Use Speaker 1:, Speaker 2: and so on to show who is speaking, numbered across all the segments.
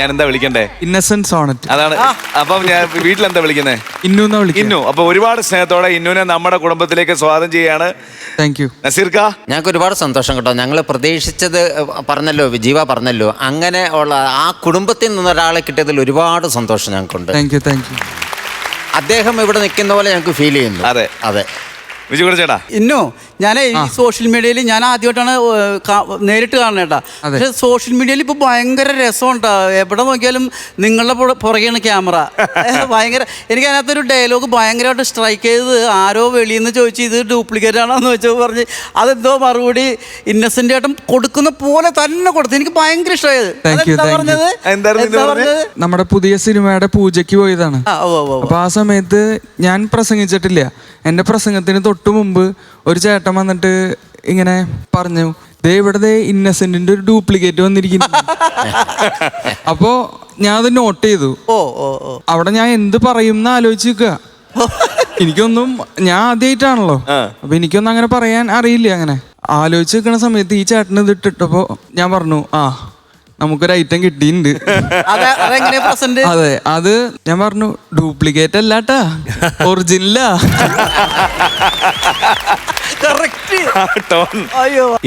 Speaker 1: ഞാൻ എന്താ വിളിക്കണ്ടേ?
Speaker 2: ഇന്നസെന്റ് സോണറ്റ്
Speaker 1: അതാണ്. അപ്പം ഞാൻ വീട്ടിൽ എന്താ വിളിക്കുന്നത്
Speaker 2: ഇന്നു എന്നാ വിളിക്കും
Speaker 1: ഇന്നു. അപ്പൊ ഒരുപാട് സ്നേഹത്തോടെ ഇന്നുവിനെ നമ്മുടെ കുടുംബത്തിലേക്ക് സ്വാഗതം ചെയ്യാണ്.
Speaker 2: താങ്ക് യു
Speaker 1: നസീർക്ക?
Speaker 3: ഞങ്ങൾക്ക് ഒരുപാട് സന്തോഷം കേട്ടോ. ഞങ്ങൾ പ്രതീക്ഷിച്ചത് പറഞ്ഞല്ലോ ജീവ പറഞ്ഞല്ലോ. അങ്ങനെ ഉള്ള ആ കുടുംബത്തിൽ നിന്ന് ഒരാളെ കിട്ടിയതിൽ ഒരുപാട് സന്തോഷം ഞങ്ങൾക്കുണ്ട്.
Speaker 2: താങ്ക് യു താങ്ക് യു
Speaker 3: അദ്ദേഹം ഇവിടെ നിൽക്കുന്ന പോലെ ഞങ്ങൾക്ക് ഫീൽ ചെയ്യുന്നു.
Speaker 1: അതെ.
Speaker 3: അതെ.
Speaker 1: ചേട്ടാ.
Speaker 4: ഇന്നോ ഞാൻ ഈ സോഷ്യൽ മീഡിയയിൽ ഞാൻ ആദ്യമായിട്ടാണ് നേരിട്ട് കാണുന്നത്
Speaker 2: കേട്ടാ.
Speaker 4: പക്ഷെ സോഷ്യൽ മീഡിയയിൽ ഇപ്പൊ ഭയങ്കര രസമുണ്ടാ. എവിടെ നോക്കിയാലും നിങ്ങളുടെ പുറ- പുറകെയാണ് ക്യാമറ. ഭയങ്കര എനിക്ക് അതിനകത്തൊരു ഡയലോഗ് ഭയങ്കരമായിട്ട് സ്ട്രൈക്ക് ചെയ്തത് ആരോ വെളിയിൽ നിന്ന് ചോദിച്ചു ഇത് ഡ്യൂപ്ലിക്കേറ്റ് ആണോന്ന് വെച്ചോ പറഞ്ഞ് അതെന്തോ മറുപടി ഇന്നസെന്റ് ആയിട്ടും കൊടുക്കുന്ന പോലെ തന്നെ കൊടുത്തു. എനിക്ക് ഭയങ്കര ഇഷ്ടമായത് പറഞ്ഞത്?
Speaker 2: നമ്മുടെ പുതിയ സിനിമയുടെ പൂജയ്ക്ക് പോയതാണ്. അപ്പൊ ആ സമയത്ത് ഞാൻ പ്രസംഗിച്ചിട്ടില്ല. എന്റെ പ്രസംഗത്തിന് തൊട്ടു മുമ്പ് ഒരു ചേട്ടൻ വന്നിട്ട് ഇങ്ങനെ പറഞ്ഞു ദേ ഇവിടെ ദേ ഇന്നസെന്റിന്റെ ഒരു ഡ്യൂപ്ലിക്കേറ്റ് വന്നിരിക്കുന്നു. അപ്പോ ഞാൻ അത് നോട്ട് ചെയ്തു.
Speaker 4: ഓ ഓ ഓ.
Speaker 2: അവിടെ ഞാൻ എന്ത് പറയും എന്ന് ആലോചിച്ച് നിൽക്കുക. എനിക്കൊന്നും ഞാൻ ആദ്യമായിട്ടാണല്ലോ അപ്പൊ എനിക്കൊന്നും അങ്ങനെ പറയാൻ അറിയില്ല അങ്ങനെ. ആലോചിച്ച് നിൽക്കുന്ന സമയത്ത് ഈ ചേട്ടന് ഇത് ഇട്ടിട്ടപ്പോ ഞാൻ പറഞ്ഞു ആ നമുക്കൊരു ഐറ്റം കിട്ടിയിട്ടുണ്ട്.
Speaker 4: അതെ
Speaker 2: അതെ അത് ഞാൻ പറഞ്ഞു ഡ്യൂപ്ലിക്കേറ്റ് അല്ലാട്ടാ ഒറിജിനലാ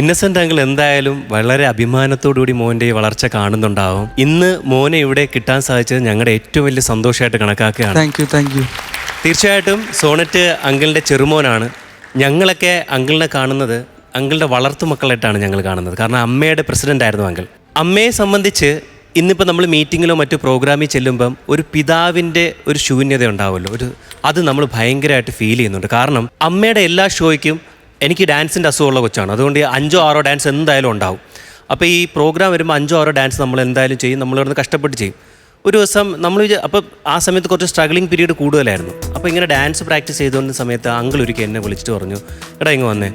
Speaker 5: ഇന്നസെന്റ് അങ്കിൾ എന്തായാലും വളരെ അഭിമാനത്തോടുകൂടി മോന്റെ വളർച്ച കാണുന്നുണ്ടാവും. ഇന്ന് മോനെ ഇവിടെ കിട്ടാൻ സാധിച്ചത് ഞങ്ങളുടെ ഏറ്റവും വലിയ സന്തോഷമായിട്ട് കണക്കാക്കുകയാണ്.
Speaker 2: താങ്ക് യു താങ്ക് യു
Speaker 5: തീർച്ചയായിട്ടും സോണറ്റ് അങ്കിളിന്റെ ചെറുമോനാണ്. ഞങ്ങളൊക്കെ അങ്കിളിനെ കാണുന്നത് അങ്കിളുടെ വളർത്തു മക്കളായിട്ടാണ് ഞങ്ങൾ കാണുന്നത്. കാരണം അമ്മയുടെ പ്രസിഡന്റ് ആയിരുന്നു അങ്കിൾ അമ്മയെ സംബന്ധിച്ച് ഇന്നിപ്പോൾ നമ്മൾ മീറ്റിങ്ങിലോ മറ്റു പ്രോഗ്രാമിൽ ചെല്ലുമ്പം ഒരു പിതാവിന്റെ ഒരു ശൂന്യത ഉണ്ടാവുമല്ലോ. ഒരു അത് നമ്മൾ ഭയങ്കരമായിട്ട് ഫീൽ ചെയ്യുന്നുണ്ട്. കാരണം അമ്മയുടെ എല്ലാ ഷോയ്ക്കും എനിക്ക് ഡാൻസിന്റെ അസുഖമുള്ള കൊച്ചാണ്. അതുകൊണ്ട് അഞ്ചോ ആറോ ഡാൻസ് എന്തായാലും ഉണ്ടാവും. അപ്പോൾ ഈ പ്രോഗ്രാം വരുമ്പോൾ അഞ്ചോ ആറോ ഡാൻസ് നമ്മൾ എന്തായാലും ചെയ്യും. നമ്മൾ ഇവിടുന്ന് കഷ്ടപ്പെട്ട് ചെയ്യും. ഒരു ദിവസം നമ്മൾ അപ്പോൾ ആ സമയത്ത് കുറച്ച് സ്ട്രഗ്ലിംഗ് പീരീഡ് കൂടുതലായിരുന്നു. അപ്പോൾ ഇങ്ങനെ ഡാൻസ് പ്രാക്ടീസ് ചെയ്തുകൊണ്ട് സമയത്ത് അങ്കിൾ ഒരിക്കൽ എന്നെ വിളിച്ചിട്ട് പറഞ്ഞു എടാ ഇങ്ങ് വന്നേ.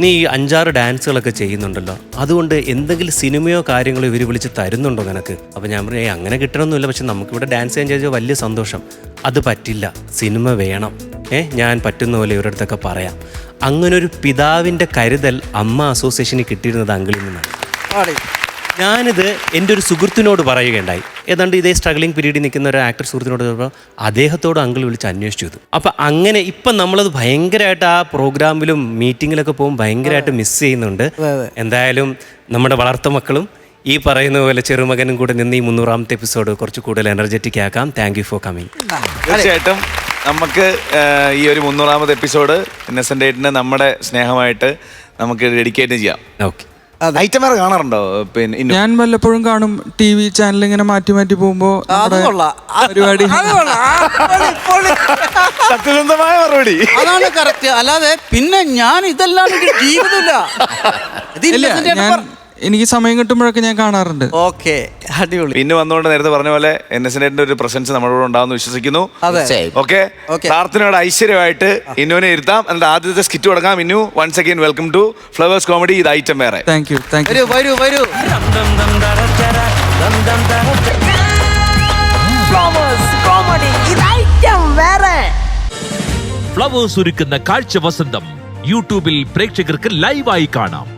Speaker 5: നീ ഈ അഞ്ചാറ് ഡാൻസുകളൊക്കെ ചെയ്യുന്നുണ്ടല്ലോ. അതുകൊണ്ട് എന്തെങ്കിലും സിനിമയോ കാര്യങ്ങളോ ഇവർ വിളിച്ച് തരുന്നുണ്ടോ നിനക്ക്? അപ്പോൾ ഞാൻ പറഞ്ഞു അങ്ങനെ കിട്ടണമെന്നില്ല പക്ഷെ നമുക്കിവിടെ ഡാൻസ് ചെയ്യാൻ ചോദിച്ചാൽ വലിയ സന്തോഷം. അത് പറ്റില്ല. സിനിമ വേണം. ഏ ഞാൻ പറ്റുന്ന പോലെ ഇവരുടെ അടുത്തൊക്കെ പറയാം. അങ്ങനൊരു പിതാവിന്റെ കരുതൽ അമ്മ അസോസിയേഷന് കിട്ടിയിരുന്നത് അങ്കിളിൽ നിന്നാണ്. ഞാനിത് എന്റെ ഒരു സുഹൃത്തിനോട് പറയുകയുണ്ടായി. ഏതാണ്ട് ഇതേ സ്ട്രഗ്ലിംഗ് പീരീഡിൽ നിൽക്കുന്ന ഒരു ആക്ടർ സുഹൃത്തിനോട് പറഞ്ഞപ്പോൾ അദ്ദേഹത്തോട് അങ്കിൾ വിളിച്ച് അന്വേഷിച്ചു ചെയ്തു. അപ്പം അങ്ങനെ ഇപ്പം നമ്മളത് ഭയങ്കരമായിട്ട് ആ പ്രോഗ്രാമിലും മീറ്റിങ്ങിലൊക്കെ പോകുമ്പോൾ ഭയങ്കരമായിട്ട് മിസ് ചെയ്യുന്നുണ്ട്. എന്തായാലും നമ്മുടെ വളർത്ത മക്കളും ഈ പറയുന്ന പോലെ ചെറുമകനും കൂടെ നിന്ന് ഈ മുന്നൂറാമത്തെ എപ്പിസോഡ് കുറച്ച് കൂടുതൽ എനർജറ്റിക് ആക്കാം. താങ്ക് യു ഫോർ കമ്മിങ്
Speaker 1: തീർച്ചയായിട്ടും നമുക്ക് ഈ ഒരു മുന്നൂറാമത് എപ്പിസോഡ് ഇന്നസെന്റ് ഏട്ടിന് നമ്മുടെ സ്നേഹമായിട്ട് നമുക്ക് ഡെഡിക്കേറ്റ് ചെയ്യാം.
Speaker 5: ഓക്കെ
Speaker 1: ഐറ്റം വേറെ കാണാറുണ്ടോ? പിന്നെ
Speaker 2: ഞാൻ വല്ലപ്പോഴും കാണും. ടി വി ചാനൽ ഇങ്ങനെ മാറ്റി മാറ്റി പോകുമ്പോ നമ്മുടെ പരിപാടി.
Speaker 1: സത്യസന്ധമായ മറുപടി.
Speaker 4: അതാണ് കറക്റ്റ് അല്ലാതെ പിന്നെ ഞാൻ ഇതെല്ലാം ജീവിതമില്ല. ഇത്
Speaker 2: ഇല്ല
Speaker 4: innocent ആയിട്ട്
Speaker 2: ഞാൻ
Speaker 4: പറ-
Speaker 2: എനിക്ക് സമയം കിട്ടുമ്പോഴൊക്കെ ഞാൻ കാണാറുണ്ട്.
Speaker 4: ഓക്കെ അടിപൊളി.
Speaker 1: പിന്നെ വന്നുകൊണ്ട് നേരത്തെ പറഞ്ഞ പോലെ എൻ ഇന്നസെന്റിന്റെ ഒരു പ്രസൻസ് നമ്മുടെ കൂടെ ഉണ്ടാവുമെന്ന് വിശ്വസിക്കുന്നു.
Speaker 4: അതെ.
Speaker 1: ഓക്കെ?
Speaker 4: Okay.
Speaker 1: പ്രാർത്ഥനയോടെ ഐശ്വര്യമായിട്ട് ഇന്നുവിനെ ഇരുത്താം. എന്നിട്ട് ആദ്യത്തെ സ്കിറ്റ് തുടങ്ങാം ഇന്നു once again welcome to Flowers comedy ഇത് ഐറ്റം വേറെ.
Speaker 2: താങ്ക് യു താങ്ക് യു
Speaker 4: വരൂ വരൂ വരൂ.
Speaker 6: ഫ്ലവേഴ്സ് കോമഡി ഇത് ഐറ്റം വേറെ.
Speaker 7: ഫ്ലവേഴ്സ് ഒരുക്കുന്ന കാഴ്ച വസന്തം യൂട്യൂബിൽ പ്രേക്ഷകർക്ക് ലൈവായി കാണാം.